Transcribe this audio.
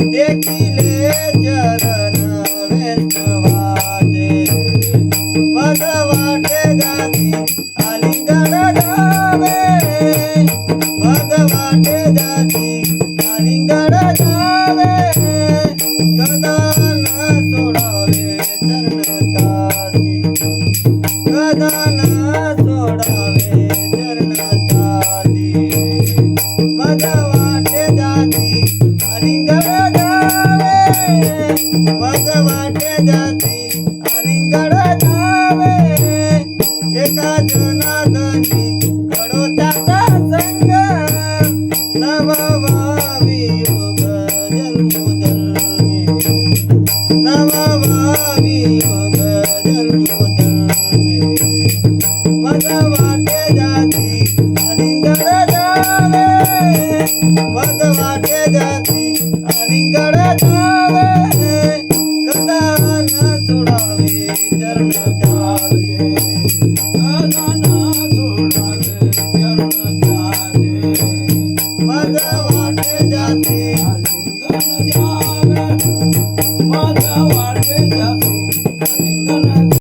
देखिले चरण वाटे जाती अलिंगड जावे. एका जनादनी कडोत्याचा संग. नववावी योग जन्मोदन्मे नववावी योग जन्मोदन्मे मज वाटे மாதா வாழ்க